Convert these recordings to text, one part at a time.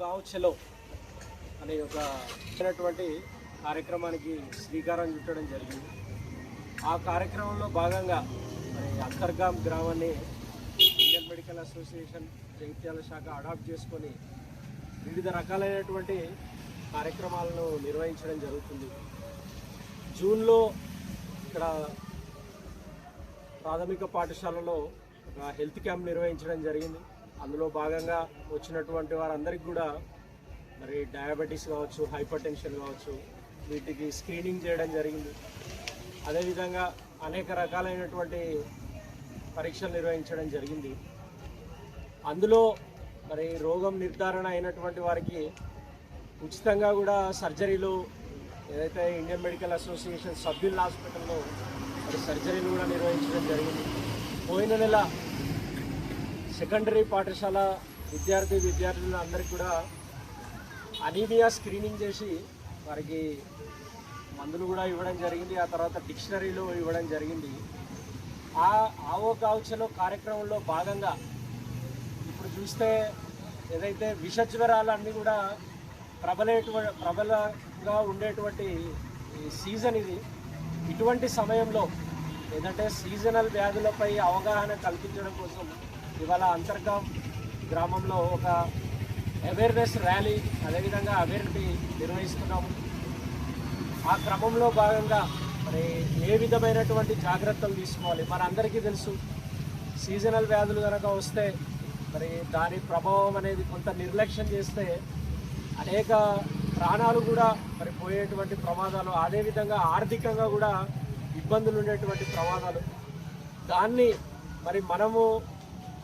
గావ్ చెలో అనే ఒక ఇచ్చినటువంటి కార్యక్రమానికి శ్రీకారం చుట్టడం జరిగింది. ఆ కార్యక్రమంలో భాగంగా మరి అక్కర్గాం గ్రామాన్ని ఇండియన్ మెడికల్ అసోసియేషన్ జైత్యాల శాఖ అడాప్ట్ చేసుకొని వివిధ రకాలైనటువంటి కార్యక్రమాలను నిర్వహించడం జరుగుతుంది. జూన్లో ఇక్కడ ప్రాథమిక పాఠశాలలో ఒక హెల్త్ క్యాంప్ నిర్వహించడం జరిగింది. అందులో భాగంగా వచ్చినటువంటి వారందరికీ కూడా మరి డయాబెటీస్ కావచ్చు హైపర్ టెన్షన్ కావచ్చు వీటికి స్క్రీనింగ్ చేయడం జరిగింది. అదేవిధంగా అనేక రకాలైనటువంటి పరీక్షలు నిర్వహించడం జరిగింది. అందులో మరి రోగం నిర్ధారణ అయినటువంటి వారికి ఉచితంగా కూడా సర్జరీలు ఏదైతే ఇండియన్ మెడికల్ అసోసియేషన్ సభ్యుల హాస్పిటల్లో మరి సర్జరీలు కూడా నిర్వహించడం జరిగింది. పోయిన నెల సెకండరీ పాఠశాల విద్యార్థి విద్యార్థులు అందరికీ కూడా అనీమియా స్క్రీనింగ్ చేసి వారికి మందులు కూడా ఇవ్వడం జరిగింది. ఆ తర్వాత డిక్షనరీలు ఇవ్వడం జరిగింది. ఆ ఆవో కావచ్చలో కార్యక్రమంలో భాగంగా ఇప్పుడు చూస్తే ఏదైతే విష జ్వరాలన్నీ కూడా ప్రబలేటు ప్రబలంగా ఉండేటువంటి సీజన్ ఇది. ఇటువంటి సమయంలో ఏదంటే సీజనల్ వ్యాధులపై అవగాహన కల్పించడం కోసం ఇవాళ అంతర్గం గ్రామంలో ఒక అవేర్నెస్ ర్యాలీ అదేవిధంగా అవేర్నెస్ నిర్వహిస్తున్నాము. ఆ క్రమంలో భాగంగా మరి ఏ విధమైనటువంటి జాగ్రత్తలు తీసుకోవాలి? మనందరికీ తెలుసు సీజనల్ వ్యాధులు కనుక వస్తే మరి దాని ప్రభావం అనేది కొంత నిర్లక్ష్యం చేస్తే అనేక ప్రాణాలు కూడా మరి పోయేటువంటి ప్రమాదాలు అదేవిధంగా ఆర్థికంగా కూడా ఇబ్బందులు ఉండేటువంటి ప్రమాదాలు. దాన్ని మరి మనము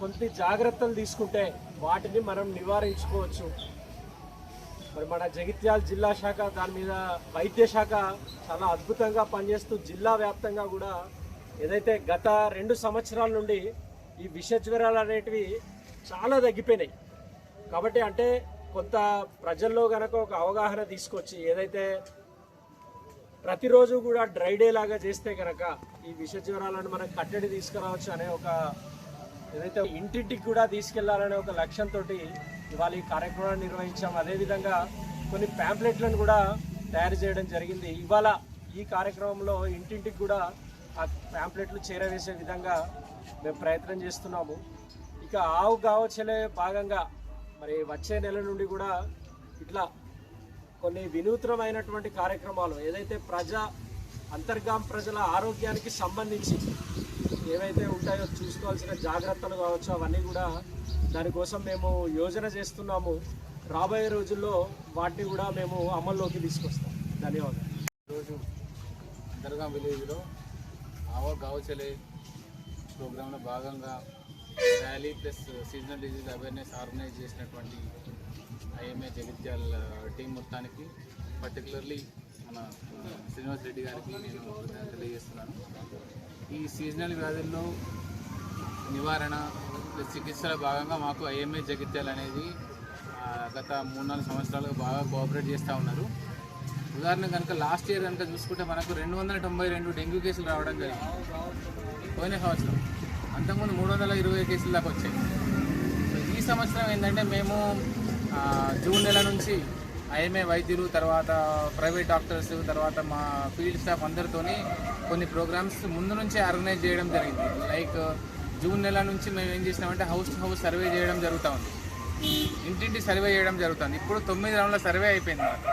కొద్ది జాగ్రత్తలు తీసుకుంటే వాటిని మనం నివారించుకోవచ్చు. మరి మన జగిత్యాల జిల్లా శాఖ దాని మీద వైద్య శాఖ చాలా అద్భుతంగా పనిచేస్తూ జిల్లా వ్యాప్తంగా కూడా ఏదైతే గత రెండు సంవత్సరాల నుండి ఈ విష జ్వరాలు అనేటివి చాలా తగ్గిపోయినాయి. కాబట్టి అంటే కొంత ప్రజల్లో కనుక ఒక అవగాహన తీసుకొచ్చి ఏదైతే ప్రతిరోజు కూడా డ్రై డే లాగా చేస్తే కనుక ఈ విష జ్వరాలను మనం కట్టడి తీసుకురావచ్చు అనే ఒక ఏదైతే ఇంటింటికి కూడా తీసుకెళ్ళాలనే ఒక లక్ష్యంతో ఇవాళ ఈ కార్యక్రమాన్ని నిర్వహించాం. అదేవిధంగా కొన్ని ప్యాంప్లెట్లను కూడా తయారు చేయడం జరిగింది. ఇవాళ ఈ కార్యక్రమంలో ఇంటింటికి కూడా ఆ ప్యాంప్లెట్లు చేరవేసే విధంగా మేము ప్రయత్నం చేస్తున్నాము. ఇక ఆవు గావచ్చలే భాగంగా మరి వచ్చే నెల నుండి కూడా ఇట్లా కొన్ని వినూత్నమైనటువంటి కార్యక్రమాలు ఏదైతే ప్రజా అంతర్గాం ప్రజల ఆరోగ్యానికి సంబంధించి ఏవైతే ఉంటాయో చూసుకోవాల్సిన జాగ్రత్తలు కావచ్చు అవన్నీ కూడా దానికోసం మేము యోజన చేస్తున్నాము. రాబోయే రోజుల్లో వాటిని కూడా మేము అమల్లోకి తీసుకొస్తాం. ధన్యవాదాలు. ఈరోజు దర్గా విలేజ్లో ఆవో గావచలే ప్రోగ్రాంలో భాగంగా rally plus seasonal disease awareness organise చేసినటువంటి ఐఎంఏ జగిత్యాల టీం మొత్తానికి పర్టికులర్లీ మన శ్రీనివాస్ రెడ్డి గారికి నేను తెలియజేస్తున్నాను. ఈ సీజనల్ వ్యాధుల్లో నివారణ చికిత్సలో భాగంగా మాకు ఐఎంఏ జగిత్యాల అనేది గత మూడు నాలుగు సంవత్సరాలుగా బాగా కోఆపరేట్ చేస్తూ ఉన్నారు. ఉదాహరణ కనుక లాస్ట్ ఇయర్ కనుక చూసుకుంటే మనకు రెండు వందల తొంభై రెండు డెంగ్యూ కేసులు రావడం జరిగింది. పోయిన సంవత్సరం. అంతకుముందు మూడు వందల ఇరవై కేసుల దాకా వచ్చాయి. సో ఈ సంవత్సరం ఏంటంటే మేము జూన్ నెల నుంచి ఐఎంఏ వైద్యులు తర్వాత ప్రైవేట్ డాక్టర్స్ తర్వాత మా ఫీల్డ్ స్టాఫ్ అందరితోని కొన్ని ప్రోగ్రామ్స్ ముందు నుంచే ఆర్గనైజ్ చేయడం జరిగింది. లైక్ జూన్ నెల నుంచి మేము ఏం చేసినామంటే హౌస్ టు హౌస్ సర్వే చేయడం జరుగుతూ ఉంది. ఇంటింటి సర్వే చేయడం జరుగుతుంది. ఇప్పుడు తొమ్మిది రౌండ్ల సర్వే అయిపోయింది మాకు.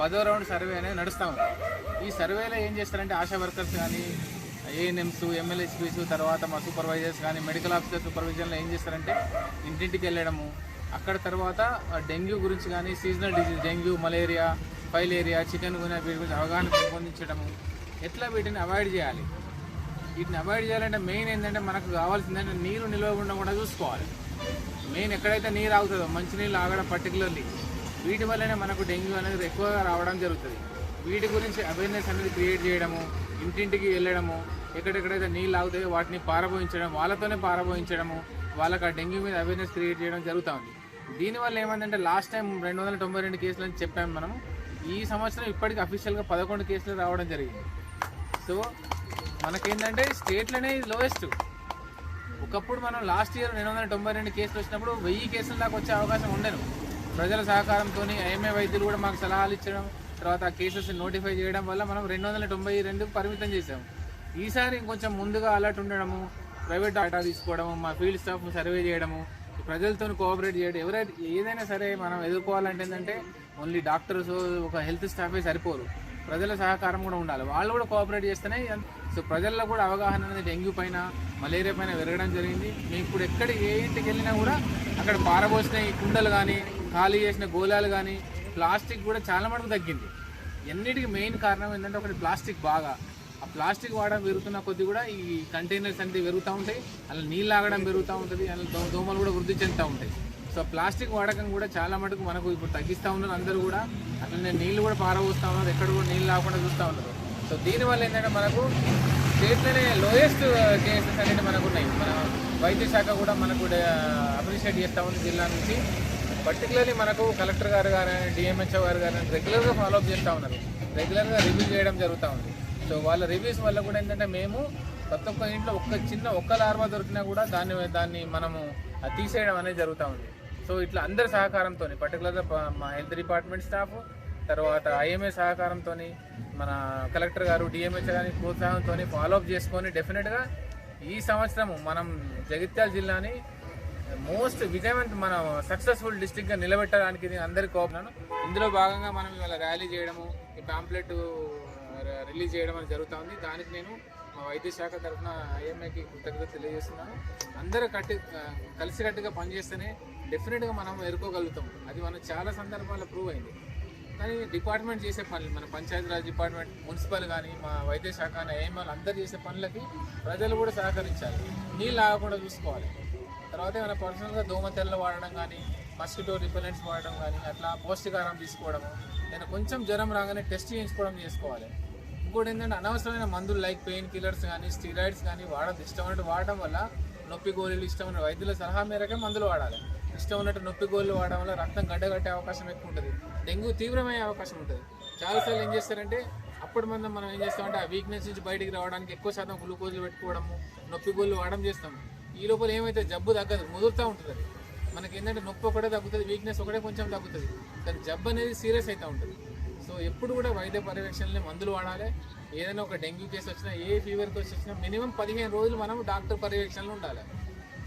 పదో రౌండ్ సర్వే అనేది నడుస్తూ ఉంది. ఈ సర్వేలో ఏం చేస్తారంటే ఆశా వర్కర్స్ కానీ ఏఎన్ఎంస్ ఎమ్మెల్యేస్పీస్ తర్వాత మా సూపర్వైజర్స్ కానీ మెడికల్ ఆఫీసర్ సూపర్విజన్లో ఏం చేస్తారంటే ఇంటింటికి వెళ్ళడము. అక్కడ తర్వాత డెంగ్యూ గురించి కానీ seasonal disease dengue malaria filaria chicken గురించి వీటి గురించి అవగాహన పెంపొందించడము. ఎట్లా వీటిని అవాయిడ్ చేయాలి? వీటిని అవాయిడ్ చేయాలంటే మెయిన్ ఏంటంటే మనకు కావాల్సిందంటే నీరు నిల్వ ఉండకుండా చూసుకోవాలి. మెయిన్ ఎక్కడైతే నీరు ఆగుతుందో మంచినీళ్ళు ఆగడం పర్టికులర్లీ వీటి వల్లనే మనకు డెంగ్యూ అనేది ఎక్కువగా రావడం జరుగుతుంది. వీటి గురించి అవేర్నెస్ అనేది క్రియేట్ చేయడము ఇంటింటికి వెళ్ళడము ఎక్కడెక్కడైతే నీళ్ళు ఆగుతాయో వాటిని పారబోయించడం వాళ్ళతోనే పారబోయించడము వాళ్ళకి ఆ డెంగ్యూ మీద అవేర్నెస్ క్రియేట్ చేయడం జరుగుతూ ఉంది దీనివల్ల ఏమైందంటే లాస్ట్ టైం రెండు వందల తొంభై రెండు కేసులు అని చెప్పాము మనం ఈ సంవత్సరం ఇప్పటికి అఫీషియల్గా పదకొండు కేసులు రావడం జరిగింది. సో మనకేంటంటే స్టేట్లోనే లోయెస్ట్ ఒకప్పుడు మనం లాస్ట్ ఇయర్ రెండు వందల తొంభై రెండు కేసులు వచ్చినప్పుడు వెయ్యి కేసుల దాకా వచ్చే అవకాశం ఉండను ప్రజల సహకారంతో ఐఎంఏ వైద్యులు కూడా మాకు సలహాలు ఇచ్చడం తర్వాత ఆ కేసెస్ నోటిఫై చేయడం వల్ల మనం రెండు వందల తొంభై రెండు పరిమితం చేసాం ఈసారి ఇంకొంచెం ముందుగా అలర్ట్ ఉండడము ప్రైవేట్ డేటా తీసుకోవడము మా ఫీల్డ్ స్టాఫ్ సర్వే చేయడము ప్రజలతో కోఆపరేట్ చేయడం ఎవరైతే ఏదైనా సరే మనం ఎదుర్కోవాలంటే ఏంటంటే ఓన్లీ డాక్టర్స్ ఒక హెల్త్ స్టాఫే సరిపోరు ప్రజల సహకారం కూడా ఉండాలి. వాళ్ళు కూడా కోఆపరేట్ చేస్తేనే సో ప్రజల్లో కూడా అవగాహన అనేది డెంగ్యూ పైన మలేరియా పైన పెరగడం జరిగింది. మేము ఇప్పుడు ఎక్కడ ఏ ఇంటికి వెళ్ళినా కూడా అక్కడ పారబోసిన ఈ కుండలు కానీ ఖాళీ చేసిన గోళాలు కానీ ప్లాస్టిక్ కూడా చాలా మటుకు తగ్గింది. ఎన్నిటికీ మెయిన్ కారణం ఏంటంటే ఒకటి ప్లాస్టిక్ బాగా. ఆ ప్లాస్టిక్ వాడడం పెరుగుతున్న కొద్ది కూడా ఈ కంటైనర్స్ అంటే పెరుగుతూ ఉంటాయి. అలా నీళ్ళు ఆగడం పెరుగుతూ ఉంటుంది. అలా దోమలు కూడా వృద్ధి చెందుతూ ఉంటాయి. సో ప్లాస్టిక్ వాడకం కూడా చాలా మటుకు మనకు ఇప్పుడు తగ్గిస్తూ ఉన్నారు అందరూ కూడా. అట్లనే నీళ్ళు కూడా పారబోస్తూ ఉన్నారు. ఎక్కడ కూడా నీళ్ళు రాకుండా చూస్తూ ఉన్నారు. సో దీనివల్ల ఏంటంటే మనకు స్టేట్లోనే లోయెస్ట్ కేసెస్ అనేది మనకు ఉన్నాయి మన వైద్య శాఖ కూడా మనకు అప్రిషియేట్ చేస్తూ ఉంది జిల్లా నుంచి. పర్టికులర్లీ మనకు కలెక్టర్ గారు కానీ డిఎంహెచ్ఓ గారు కానీ రెగ్యులర్గా ఫాలో అప్ చేస్తూ ఉన్నారు. రెగ్యులర్గా రివ్యూ చేయడం జరుగుతూ ఉంది. సో వాళ్ళ రివ్యూస్ వల్ల కూడా ఏంటంటే మేము ప్రతి ఒక్క ఇంట్లో ఒక్క చిన్న ఒక్క లార్వా దొరికినా కూడా దాన్ని దాన్ని మనము తీసేయడం అనేది జరుగుతూ ఉంది. సో ఇట్లా అందరి సహకారంతో పర్టికులర్గా మా హెల్త్ డిపార్ట్మెంట్ స్టాఫ్ తర్వాత ఐఎంఏ సహకారంతో మన కలెక్టర్ గారు డిఎంహెచ్ గారి ప్రోత్సాహంతో ఫాలోఅప్ చేసుకొని డెఫినెట్గా ఈ సంవత్సరం మనం జగిత్యాల జిల్లాని మోస్ట్ విజయవంత మన సక్సెస్ఫుల్ డిస్టిక్గా నిలబెట్టడానికి నేను అందరికీ కోరుతున్నాను ఇందులో భాగంగా మనం ఇవాళ ర్యాలీ చేయడము ఈ పాంప్లెట్ రిలీజ్ చేయడం అని జరుగుతూ ఉంది. దానికి నేను మా వైద్య శాఖ తరఫున ఐఎంఏకి కృతజ్ఞత తెలియజేస్తున్నాను. అందరూ కట్టి కలిసికట్టుగా పనిచేస్తేనే డెఫినెట్గా మనం ఎదుర్కోగలుగుతాం. అది మనం చాలా సందర్భాల్లో ప్రూవ్ అయింది. కానీ డిపార్ట్మెంట్ చేసే పనులు మన పంచాయతీరాజ్ డిపార్ట్మెంట్ మున్సిపల్ కానీ మా వైద్య శాఖ కానీ ఏఎంఎల్ అందరు చేసే పనులకి ప్రజలు కూడా సహకరించాలి. నీళ్ళు ఆగకుండా చూసుకోవాలి. తర్వాత ఏమైనా పర్సనల్గా దోమ తెల్ల వాడడం కానీ మస్కిటో రిపెలెంట్స్ వాడడం కానీ అట్లా పౌష్టికారం తీసుకోవడము నేను కొంచెం జ్వరం రాగానే టెస్ట్ చేయించుకోవడం చేసుకోవాలి. ఇంకోటి ఏంటంటే అనవసరమైన మందులు లైక్ పెయిన్ కిల్లర్స్ కానీ స్టీరాయిడ్స్ కానీ వాడదు ఇష్టం ఉన్నట్టు వాడడం వల్ల నొప్పి గోళీలు ఇష్టమైన వైద్యుల సలహా మేరకే మందులు వాడాలి. ఇష్టం ఉన్నట్టు నొప్పి గోళ్ళు వాడడం వల్ల రక్తం గడ్డగట్టే అవకాశం ఎక్కువ ఉంటుంది. డెంగ్యూ తీవ్రమయ్యే అవకాశం ఉంటుంది. చాలాసార్లు ఏం చేస్తారంటే అప్పుడు మనం మనం ఏం చేస్తామంటే ఆ వీక్నెస్ నుంచి బయటికి రావడానికి ఎక్కువ శాతం గ్లూకోజులు పెట్టుకోవడము నొప్పి గోళ్ళు వాడడం చేస్తాం. ఈ లోపల ఏమైతే జబ్బు తగ్గదు ముదురుతూ ఉంటుంది అది. మనకి ఏంటంటే నొప్పి ఒకటే తగ్గుతుంది వీక్నెస్ ఒకటే కొంచెం తగ్గుతుంది. కానీ జబ్బు అనేది సీరియస్ అవుతూ ఉంటుంది. సో ఎప్పుడు కూడా వైద్య పర్యవేక్షణలో మందులు వాడాలి. ఏదైనా ఒక డెంగ్యూ కేసు వచ్చినా ఏ ఫీవర్ కేసు వచ్చినా మినిమం పదిహేను రోజులు మనం డాక్టర్ పర్యవేక్షణలో ఉండాలి.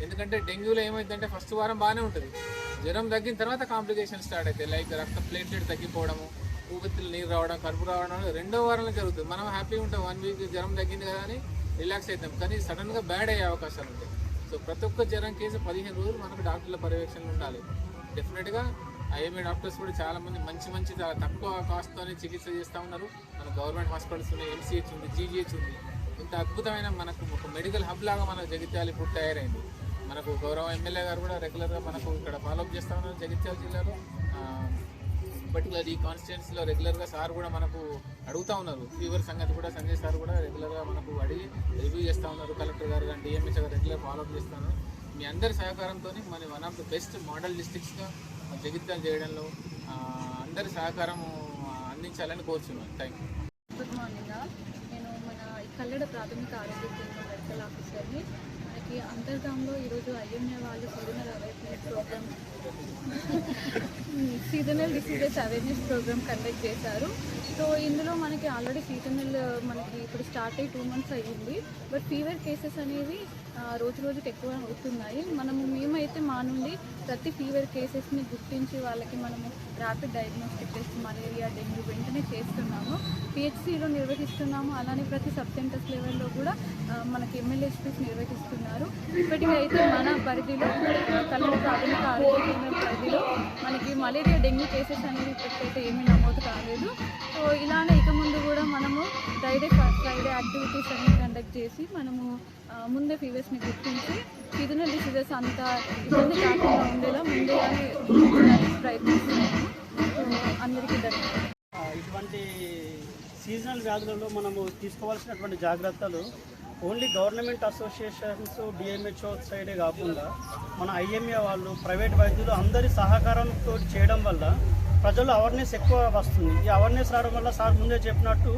ఎందుకంటే డెంగ్యూలో ఏమైందంటే ఫస్ట్ వారం బాగానే ఉంటుంది. జ్వరం తగ్గిన తర్వాత కాంప్లికేషన్ స్టార్ట్ అవుతాయి. లైక్ రక్త ప్లేట్లెట్ తగ్గిపోవడము ఊపిరితిత్తులు నీరు రావడం కడుపు రావడం రెండో వారంలో జరుగుతుంది. మనం హ్యాపీగా ఉంటాం. వన్ వీక్ జ్వరం తగ్గింది కదా అని రిలాక్స్ అవుతాం. కానీ సడన్గా బ్యాడ్ అయ్యే అవకాశాలు ఉంటాయి. సో ప్రతి ఒక్క జ్వరం కేసు పదిహేను రోజులు మనకు డాక్టర్ల పర్యవేక్షణలో ఉండాలి. డెఫినెట్గా ఐఎంఏ డాక్టర్స్ కూడా చాలామంది మంచి మంచి చాలా తక్కువ కాస్ట్తోనే చికిత్స చేస్తూ ఉన్నారు. మన గవర్నమెంట్ హాస్పిటల్స్ ఉన్నాయి ఎంసీహెచ్ ఉంది జీజీహెచ్ ఉంది. ఇంత అద్భుతమైన మనకు ఒక మెడికల్ హబ్ లాగా మన జగిత్యాలు ఇప్పుడు తయారైంది. మనకు గౌరవ ఎమ్మెల్యే గారు కూడా రెగ్యులర్గా మనకు ఇక్కడ ఫాలోఅప్ చేస్తూ ఉన్నారు జగిత్యాల జిల్లాలో. పర్టికులర్ ఈ కాన్స్టిట్యున్సీలో రెగ్యులర్గా సార్ కూడా మనకు అడుగుతూ ఉన్నారు. ఫీవర్ సంగతి కూడా సంజయ్ సార్ కూడా రెగ్యులర్గా మనకు అడిగి రివ్యూ చేస్తూ ఉన్నారు. కలెక్టర్ గారు కానీ డిఎంఎస్ గారు రెగ్యులర్ ఫాలోఅప్ చేస్తున్నారు మీ అందరి సహకారంతో మన one of the best model డిస్ట్రిక్ట్స్గా జగిత్యాలు చేయడంలో అందరి సహకారం అందించాలని కోరుచున్నాను. థ్యాంక్ యూ గుడ్ మార్నింగ్ నేను మన కల్లడ ప్రాథమిక ఆరోగ్య కేంద్రం మెడికల్ ఆఫీసర్ని మనకి అంతర్గాంలో ఈరోజు ఐఎంఏ వాళ్ళు seasonal awareness programme seasonal diseases awareness programme conduct చేశారు. సో ఇందులో మనకి ఆల్రెడీ సీజనల్ మనకి ఇప్పుడు స్టార్ట్ అయ్యి టూ మంత్స్ అయ్యింది. బట్ ఫీవర్ కేసెస్ అనేవి రోజు రోజుకి ఎక్కువ అవుతున్నాయి. మనము మేమైతే మా నుండి ప్రతి ఫీవర్ కేసెస్ని గుర్తించి వాళ్ళకి మనము rapid diagnostic test malaria dengue వెంటనే చేస్తున్నాము. పిహెచ్సిలో నిర్వహిస్తున్నాము. అలానే ప్రతి సబ్ సెంటర్స్ లెవెల్లో కూడా మనకి ఎమ్మెల్యేస్పీస్ నిర్వహిస్తున్నారు. ఇప్పటికీ అయితే మన పరిధిలో ఆ, ప్రాథమిక ఆరోగ్య కేంద్రం పరిధిలో మనకి మలేరియా డెంగ్యూ కేసెస్ అనేవి ఇప్పటికైతే ఏమీ నమోదు కాలేదు. సో ఇలానే ఇక ముందు కూడా మనము ఫ్రైడే ఫ్రైడే యాక్టివిటీస్ అన్ని కండక్ట్ చేసి మనము ముందే ఫీవర్స్ని గుర్తించి సీజనల్ డిసీజెస్ అంత ఇబ్బంది కాకుండా ఉండేలా ముందుగానే ప్రయత్నిస్తున్నాం ఇన్ఫెక్షనల్ వ్యాధులలో మనము తీసుకోవాల్సినటువంటి జాగ్రత్తలు ఓన్లీ గవర్నమెంట్ అసోసియేషన్స్ డిఎంహెచ్ఓ సైడే కాకుండా మన ఐఎంఏ వాళ్ళు ప్రైవేట్ వైద్యులు అందరి సహకారంతో చేయడం వల్ల ప్రజల్లో అవేర్నెస్ ఎక్కువ వస్తుంది. ఈ అవేర్నెస్ రావడం వల్ల సార్ ముందే చెప్పినట్టు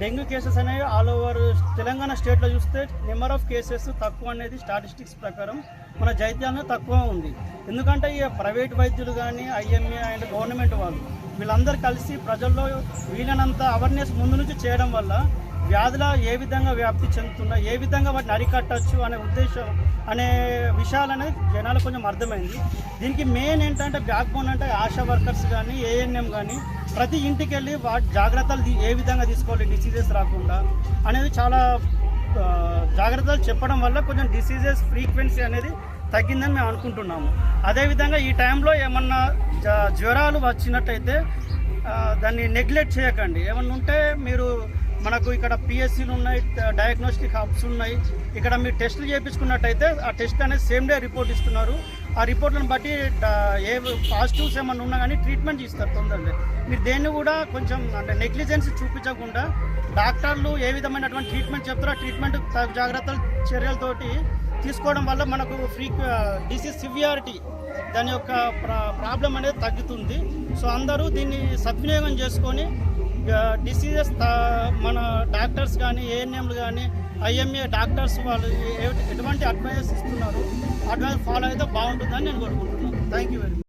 డెంగ్యూ కేసెస్ అనేవి ఆల్ ఓవర్ తెలంగాణ స్టేట్లో చూస్తే నెంబర్ ఆఫ్ కేసెస్ తక్కువ అనేది స్టాటిస్టిక్స్ ప్రకారం మన జైత్యాలలో తక్కువ ఉంది. ఎందుకంటే ఈ ప్రైవేట్ వైద్యులు కానీ ఐఎంఏ అండ్ గవర్నమెంట్ వాళ్ళు వీళ్ళందరూ కలిసి ప్రజల్లో వీలైనంత అవేర్నెస్ ముందు నుంచి చేయడం వల్ల వ్యాధుల ఏ విధంగా వ్యాప్తి చెందుతున్నా ఏ విధంగా వాటిని అరికట్టచ్చు అనే ఉద్దేశం అనే విషయాలు అనేది జనాలకు కొంచెం అర్థమైంది. దీనికి మెయిన్ ఏంటంటే బ్యాక్ బోన్ అంటే ఆశా వర్కర్స్ కానీ ఏఎన్ఎం కానీ ప్రతి ఇంటికి వెళ్ళి వాటి జాగ్రత్తలు ఏ విధంగా తీసుకోవాలి డిసీజెస్ రాకుండా అనేది చాలా జాగ్రత్తలు చెప్పడం వల్ల కొంచెం డిసీజెస్ ఫ్రీక్వెన్సీ అనేది తగ్గిందని మేము అనుకుంటున్నాము. అదేవిధంగా ఈ టైంలో ఏమన్నా జ- జ్వరాలు వచ్చినట్టయితే దాన్ని నెగ్లెక్ట్ చేయకండి. ఏమన్నా ఉంటే మీరు మనకు ఇక్కడ పిఎస్సీలు ఉన్నాయి డయాగ్నోస్టిక్ హబ్స్ ఉన్నాయి. ఇక్కడ మీరు టెస్టులు చేయించుకున్నట్టయితే ఆ టెస్ట్ అనేది సేమ్ డే రిపోర్ట్ ఇస్తున్నారు. ఆ రిపోర్ట్లను బట్టి ఏ పాజిటివ్స్ ఏమన్నా ఉన్నా కానీ ట్రీట్మెంట్ ఇస్తారు తొందరగా. మీరు దేన్ని కూడా కొంచెం అంటే నెగ్లిజెన్స్ చూపించకుండా డాక్టర్లు ఏ విధమైనటువంటి ట్రీట్మెంట్ చెప్తారో ఆ ట్రీట్మెంట్ జాగ్రత్తలు చర్యలతోటి తీసుకోవడం వల్ల మనకు ఫ్రీ డిసీజ్ సివియారిటీ దాని యొక్క ప్రా ప్రాబ్లం అనేది తగ్గుతుంది. సో అందరూ దీన్ని సద్వినియోగం చేసుకొని డిసీజెస్ మన డాక్టర్స్ కానీ ఏఎన్ఎంలు కానీ ఐఎంఏ డాక్టర్స్ వాళ్ళు ఎటువంటి అడ్వైస్ ఇస్తున్నారు? అడ్వైస్ ఫాలో అయితే బాగుంటుందని నేను కోరుకుంటున్నాను. థ్యాంక్ యూ వెరీ మచ్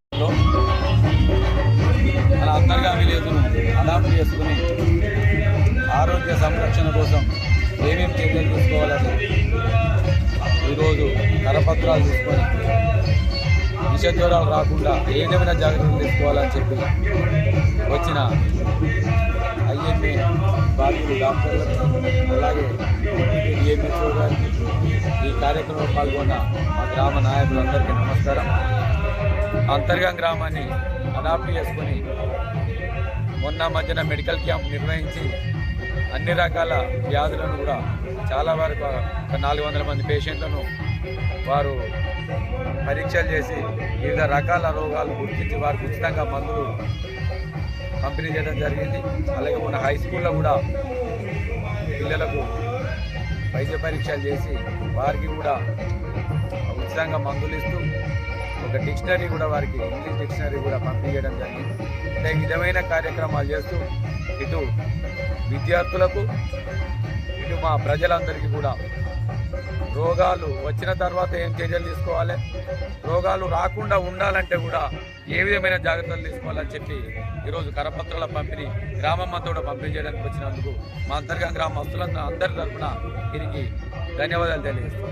మన అంతర్గా విలేజ్ను అడాప్ట్ చేసుకుని ఆరోగ్య సంరక్షణ కోసం ఏమేమి చర్యలు తీసుకోవాలని ఈరోజు కరపత్రాలు తీసుకొని విష జ్వరాలు రాకుండా ఏదేమైనా జాగ్రత్తలు తీసుకోవాలని చెప్పి వచ్చిన ఐఎంఏ బాధ్యులు డాక్టర్లకు అలాగే డిఎంహెచ్ఓ గారికి ఈ కార్యక్రమంలో పాల్గొన్న మా గ్రామ నాయకులందరికీ నమస్కారం. అంతర్గం గ్రామాన్ని అడాప్ట్ చేసుకొని మొన్న మధ్యన మెడికల్ క్యాంప్ నిర్వహించి అన్ని రకాల వ్యాధులను కూడా చాలా వరకు ఒక నాలుగు వందల మంది పేషెంట్లను వారు పరీక్షలు చేసి వివిధ రకాల రోగాలు గుర్తించి వారికి ఉచితంగా మందులు పంపిణీ చేయడం జరిగింది. అలాగే మన హై స్కూల్లో కూడా పిల్లలకు వైద్య పరీక్షలు చేసి వారికి కూడా ఉచితంగా మందులు ఇస్తూ ఒక డిక్షనరీ కూడా వారికి ఇంగ్లీష్ డిక్షనరీ కూడా పంపిణీ చేయడం జరిగింది. అంటే విధమైన కార్యక్రమాలు చేస్తూ ఇటు విద్యార్థులకు ఇటు మా ప్రజలందరికీ కూడా రోగాలు వచ్చిన తర్వాత ఏం చర్యలు తీసుకోవాలి? రోగాలు రాకుండా ఉండాలంటే కూడా ఏ విధమైన జాగ్రత్తలు తీసుకోవాలని చెప్పి ఈరోజు కరపత్రాల పంపిణీ గ్రామం కూడా పంపిణీ చేయడానికి వచ్చినందుకు మా అంతర్గా గ్రామస్తులందరూ అందరి తరఫున వీరికి ధన్యవాదాలు తెలియజేస్తాం